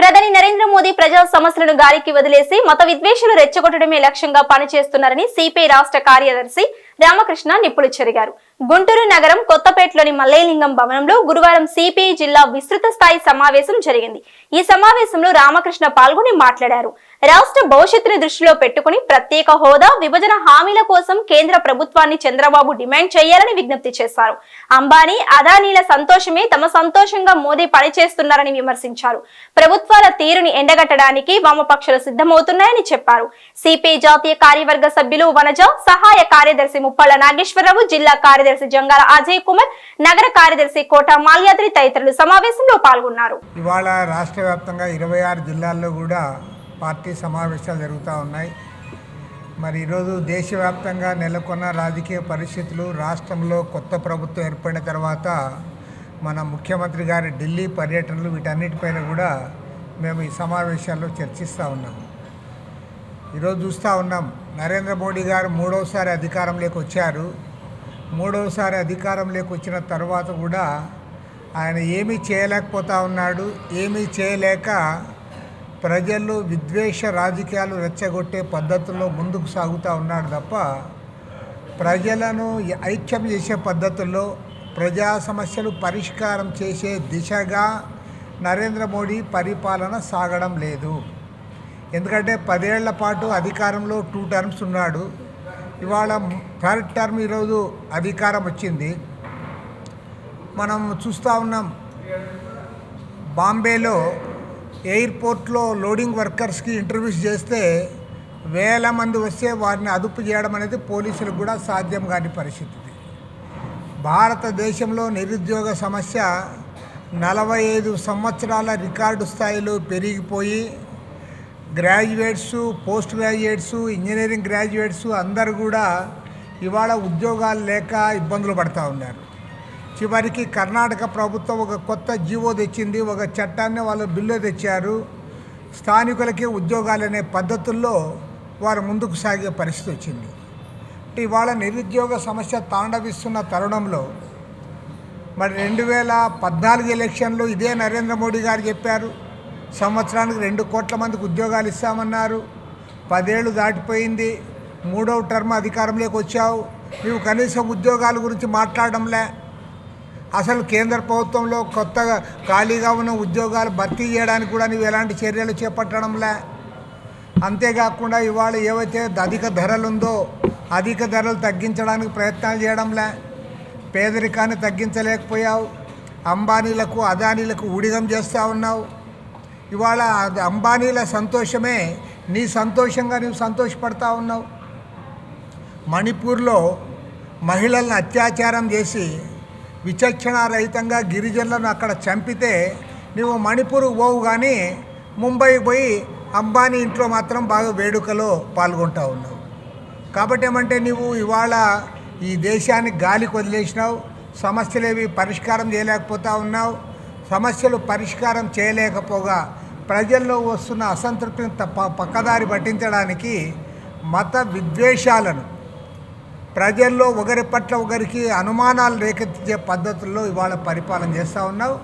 ప్రధాని నరేంద్ర మోదీ ప్రజా సమస్యలను గాలికి వదిలేసి మత విద్వేషాలు రెచ్చగొట్టడమే లక్ష్యంగా పనిచేస్తున్నారని సిపిఐ రాష్ట్ర కార్యదర్శి రామకృష్ణ నిప్పులు చెరిగారు. గుంటూరు నగరం కొత్తపేటలోని మల్లేలింగం భవనంలో గురువారం సిపిఐ జిల్లా విస్తృత స్థాయి సమావేశం జరిగింది. ఈ సమావేశంలో రామకృష్ణ పాల్గొని మాట్లాడారు. రాష్ట్ర భవిష్యత్తుని దృష్టిలో పెట్టుకుని ప్రత్యేక హోదా విభజన హామీల కోసం కేంద్ర ప్రభుత్వాన్ని చంద్రబాబు డిమాండ్ చేయాలని విజ్ఞప్తి చేశారు. అంబానీ అదానీల సంతోషమే తమ సంతోషంగా మోదీ పనిచేస్తున్నారని విమర్శించారు. ప్రభుత్వాల తీరుని ఎండగట్టడానికి వామపక్షాలు సిద్ధమవుతున్నాయని చెప్పారు. సిపిఐ జాతీయ కార్యవర్గ సభ్యులు వనజ సహాయ కార్యదర్శి ముప్పళ్ళ నాగేశ్వరరావు జిల్లా కార్యదర్శి జంగాల అజయ్ కుమార్ నగర కార్యదర్శి కోట మాల్యాద్రి తదితరులు సమావేశంలో పాల్గొన్నారు. ఇవాళ రాష్ట్ర వ్యాప్తంగా ఇరవై ఆరు జిల్లాల్లో కూడా పార్టీ సమావేశాలు జరుగుతూ ఉన్నాయి. మరి ఈరోజు దేశవ్యాప్తంగా నెలకొన్న రాజకీయ పరిస్థితులు రాష్ట్రంలో కొత్త ప్రభుత్వం ఏర్పడిన తర్వాత మన ముఖ్యమంత్రి గారి ఢిల్లీ పర్యటనలు వీటన్నిటిపైన కూడా మేము ఈ సమావేశాల్లో చర్చిస్తూ ఉన్నాం. ఈరోజు చూస్తూ ఉన్నాం నరేంద్ర మోడీ గారు మూడవసారి అధికారంలోకి వచ్చారు. మూడవసారి అధికారంలోకి వచ్చిన తర్వాత కూడా ఆయన ఏమీ చేయలేకపోతా ఉన్నాడు ఏమీ చేయలేక ప్రజలు విద్వేష రాజకీయాలు రెచ్చగొట్టే పద్ధతుల్లో ముందుకు సాగుతూ ఉన్నాడు తప్ప ప్రజలను ఐక్యం చేసే పద్ధతుల్లో ప్రజా సమస్యలు పరిష్కారం చేసే దిశగా నరేంద్ర మోడీ పరిపాలన సాగడం లేదు. ఎందుకంటే పదేళ్ళ పాటు అధికారంలో టూ టర్మ్స్ ఉన్నాడు. ఇవాళ థర్డ్ టర్మ్ ఈరోజు అధికారం వచ్చింది. మనం చూస్తూ ఉన్నాం. బాంబేలో ఎయిర్పోర్ట్లో లోడింగ్ వర్కర్స్కి ఇంటర్వ్యూస్ చేస్తే వేల మంది వస్తే వారిని అదుపు చేయడం అనేది పోలీసులకు కూడా సాధ్యం కాని పరిస్థితి. భారతదేశంలో నిరుద్యోగ సమస్య నలభై ఐదు సంవత్సరాల రికార్డు స్థాయిలో పెరిగిపోయి graduates post graduates engineering graduates అందరు కూడా ఇవాళ ఉద్యోగాలు లేక ఇబ్బందులు పడుతూ ఉన్నారు. చివరికి కర్ణాటక ప్రభుత్వం ఒక కొత్త జీవో తెచ్చింది. ఒక చట్టాన్ని వాళ్ళు బిల్లు తెచ్చారు. స్థానికులకి ఉద్యోగాలు అనే పద్ధతుల్లో వారు ముందుకు సాగే పరిస్థితి వచ్చింది. అంటే ఇవాళ నిరుద్యోగ సమస్య తాండవిస్తున్న తరుణంలో మరి రెండు వేల పద్నాలుగు ఎలక్షన్లో ఇదే నరేంద్ర మోడీ గారు చెప్పారు. సంవత్సరానికి రెండు కోట్ల మందికి ఉద్యోగాలు ఇస్తామన్నారు. పదేళ్ళు దాటిపోయింది. మూడవ టర్మ్ అధికారంలోకి వచ్చావు. నువ్వు కనీసం ఉద్యోగాల గురించి మాట్లాడడంలే. అసలు కేంద్ర ప్రభుత్వంలో కొత్తగా ఖాళీగా ఉన్న ఉద్యోగాలు భర్తీ చేయడానికి కూడా నువ్వు ఎలాంటి చర్యలు చేపట్టడంలే? అంతేకాకుండా ఇవాళ ఏవైతే అధిక ధరలు ఉందో అధిక ధరలు తగ్గించడానికి ప్రయత్నాలు చేయడంలే. పేదరికాన్ని తగ్గించలేకపోయావు. అంబానీలకు అదానీలకు ఊడిగం చేస్తూ ఉన్నావు. ఇవాళ అది అంబానీల సంతోషమే నీ సంతోషంగా నువ్వు సంతోషపడతా ఉన్నావు. మణిపూర్లో మహిళలను అత్యాచారం చేసి విచక్షణారహితంగా గిరిజనులను అక్కడ చంపితే నువ్వు మణిపూర్ పోవు కానీ ముంబై పోయి అంబానీ ఇంట్లో మాత్రం బాగా వేడుకలో పాల్గొంటా ఉన్నావు. కాబట్టి ఏమంటే నువ్వు ఇవాళ ఈ దేశాన్ని గాలికి వదిలేసినావు సమస్యలేవి పరిష్కారం చేయలేకపోతా ఉన్నావు సమస్యలు పరిష్కారం చేయలేకపోగా ప్రజల్లో వస్తున్న అసంతృప్తిని తప్ప పక్కదారి పట్టించడానికి మత విద్వేషాలను ప్రజల్లో ఒకరి పట్ల ఒకరికి అనుమానాలు రేకెత్తించే పద్ధతుల్లో ఇవాళ పరిపాలన చేస్తూ ఉన్నావు.